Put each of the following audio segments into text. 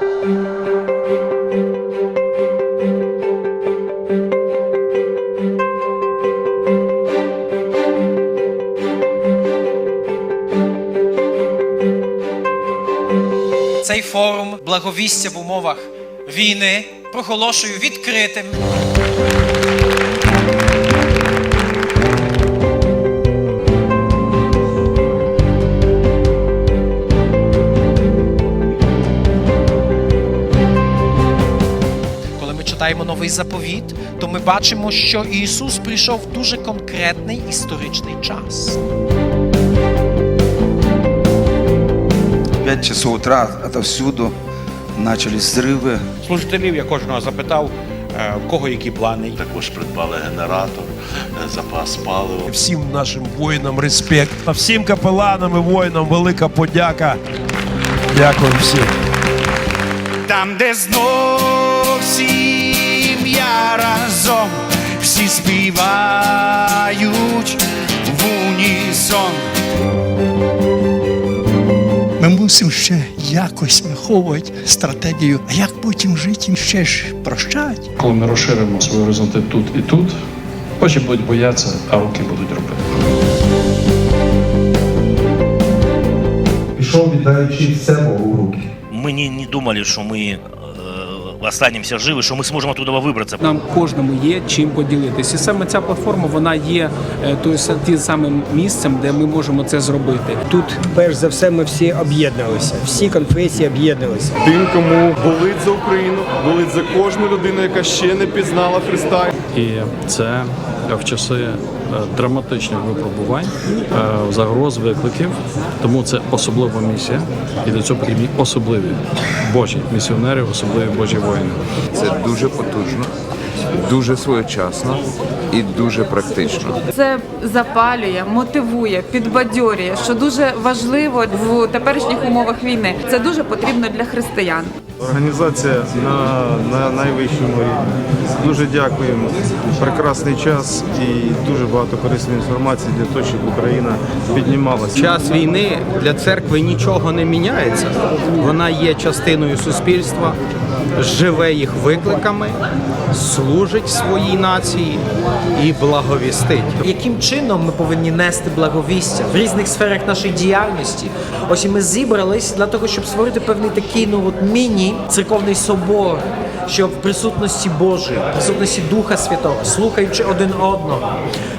Цей форум благовістя в умовах війни проголошую відкритим. Читаємо новий заповіт, то ми бачимо, що Ісус прийшов в дуже конкретний історичний час. 5 часов утра отовсюду начались взрывы. Служителів я кожного запитав, е, в кого які плани. Також придбали генератор, е, запас палива. всім нашим воїнам респект. А всім капеланам і воїнам велика подяка. Дякую всім. Там, де знов всім я разом, всі співають в унісон. Ми мусимо ще якось виховувати стратегію, а як потім жити ще ж прощати. Коли ми розширимо свої горизонти тут і тут, очі будуть боятися, а руки будуть робити. пішов, віддаючи все Богу в руки. Мы не, не думали, что мы э, останемся живы, что мы сможем оттуда выбраться. Нам кожному є чим поділитися. І саме ця платформа вона є е, той са- тим самим місцем, де ми можемо це зробити. Тут, перш за все, ми всі об'єдналися, всі конфесії об'єдналися. Тим, кому болить за Україну, болить за кожну людину, яка ще не пізнала Христа. І це в часи е, драматичних випробувань, е, загроз, викликів. Тому це особлива місія, і для цього потрібні особливі Божі місіонери, особливі Божі воїни. Це дуже потужно, дуже своєчасно і дуже практично. Це запалює, мотивує, підбадьорює, що дуже важливо в теперішніх умовах війни. Це дуже потрібно для християн. Організація на, на найвищому рівні. Дуже дякуємо. Прекрасний час і дуже багато корисної інформації для того, щоб Україна піднімалася. Час війни для церкви нічого не міняється. Вона є частиною суспільства, живе їх викликами, служить своїй нації і благовістить. Яким чином ми повинні нести благовістя в різних сферах нашої діяльності? Ось і ми зібрались для того, щоб створити певний такий ну от міні церковний собор, щоб в присутності Божої, в присутності Духа Святого, слухаючи один одного,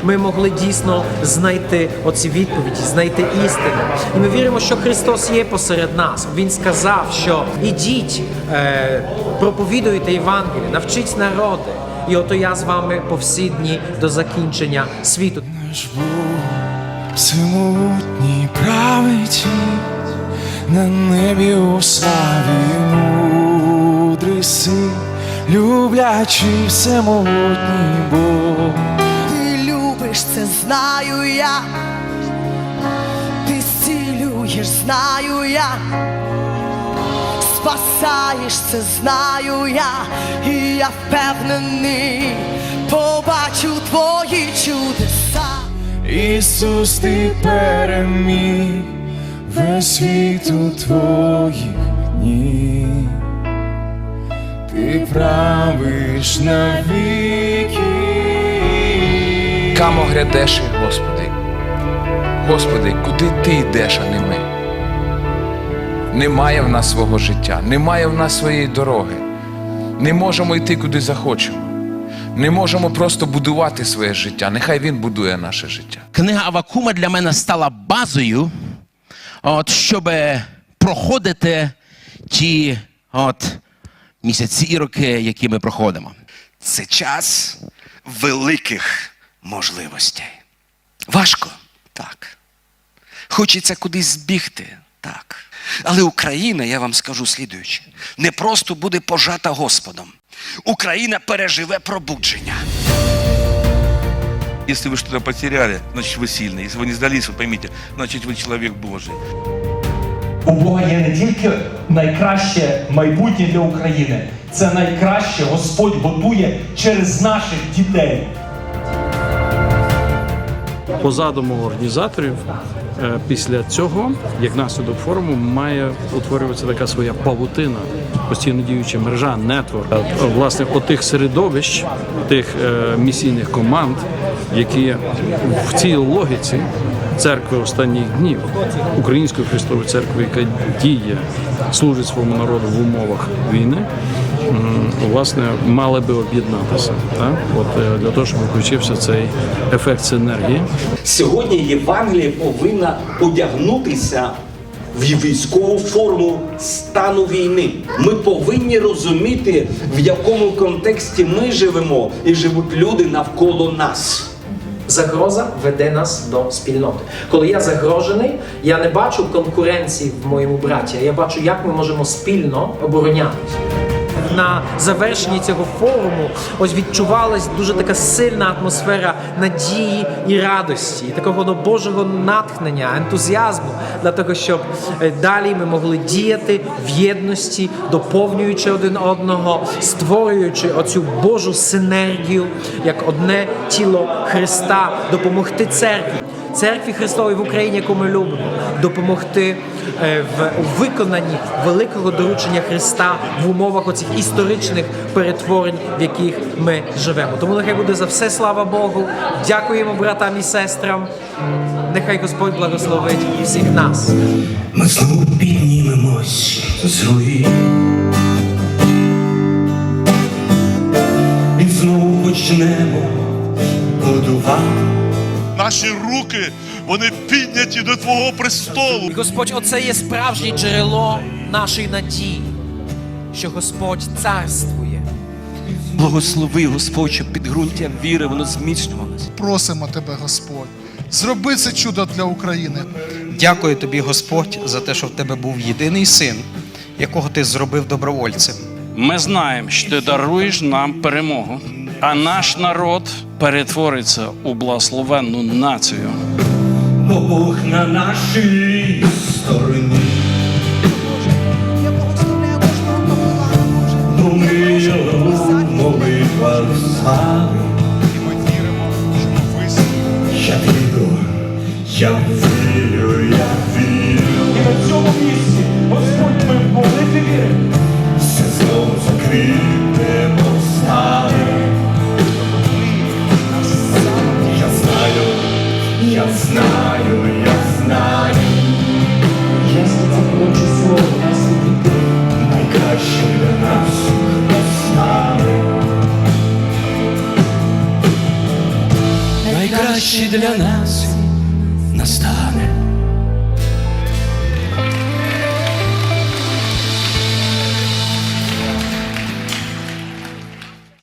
ми могли дійсно знайти оці відповіді, знайти істину. І ми віримо, що Христос є посеред нас. Він сказав, що ідіть, е, проповідуйте Євангеліє, навчіть народи. І ото я з вами по всі дні до закінчення світу. Наш Бог всемогутній править на небі у славі мудрий син, люблячий всемогутній Бог. Ти любиш це, знаю я. Ти зцілюєш, знаю я. Спасаєш це, знаю я, і я впевнений, побачу твої чудеса. Ісус, ти переміг весь світ у твоїх дні. Ти правиш навіки. Камо грядеш, Господи. Господи, куди ти йдеш, а не ми? Немає в нас свого життя, немає в нас своєї дороги. Не можемо йти куди захочемо. Не можемо просто будувати своє життя. Нехай він будує наше життя. Книга Авакума для мене стала базою, от, щоб проходити ті от, місяці і роки, які ми проходимо. Це час великих можливостей. Важко? Так. Хочеться кудись збігти? Так. Але Україна, я вам скажу слідуюче, не просто буде пожата Господом. Україна переживе пробудження. Если вы что-то потеряли, значит вы сильный. Если вы не сдались, вы поймите, значит вы человек Божий. У Бога є не тільки найкраще майбутнє для України, це найкраще Господь готує через наших дітей. По задуму організаторів, е, після цього, як наслідок форуму, має утворюватися така своя павутина постійно діюча мережа, нетворк е, власне отих середовищ, тих е, місійних команд, які в цій логіці церкви останніх днів, Української Христової церкви, яка діє, служить своєму народу в умовах війни. Власне, мали би об'єднатися? От е, для того, щоб включився цей ефект синергії. Сьогодні Євангеліє повинна одягнутися в військову форму стану війни. Ми повинні розуміти, в якому контексті ми живемо і живуть люди навколо нас. Загроза веде нас до спільноти. Коли я загрожений, я не бачу конкуренції в моєму браті, а я бачу, як ми можемо спільно оборонятися. На завершенні цього форуму ось відчувалась дуже така сильна атмосфера надії і радості, і такого ну, Божого натхнення, ентузіазму для того, щоб е, далі ми могли діяти в єдності, доповнюючи один одного, створюючи оцю Божу синергію як одне тіло Христа, допомогти церкві. Церкві Христової в Україні, яку ми любимо, допомогти е, в виконанні великого доручення Христа в умовах оцих історичних перетворень, в яких ми живемо. Тому нехай буде за все слава Богу. Дякуємо братам і сестрам. Нехай Господь благословить всіх нас. Ми знову піднімемось з руїн. І знову почнемо будувати. Наші руки, вони підняті до Твого престолу. І Господь, оце є справжнє джерело нашої надії, що Господь царствує. Благослови, Господь, щоб підґрунтя віри воно зміцнювалося. Просимо тебе, Господь, зроби це чудо для України. Дякую тобі, Господь, за те, що в тебе був єдиний син, якого ти зробив добровольцем. Ми знаємо, що ти даруєш нам перемогу, а наш народ перетвориться у благословенну націю. Бо Бог на нашій стороні. В молитвах слави. Я вірю, я Для нас настав.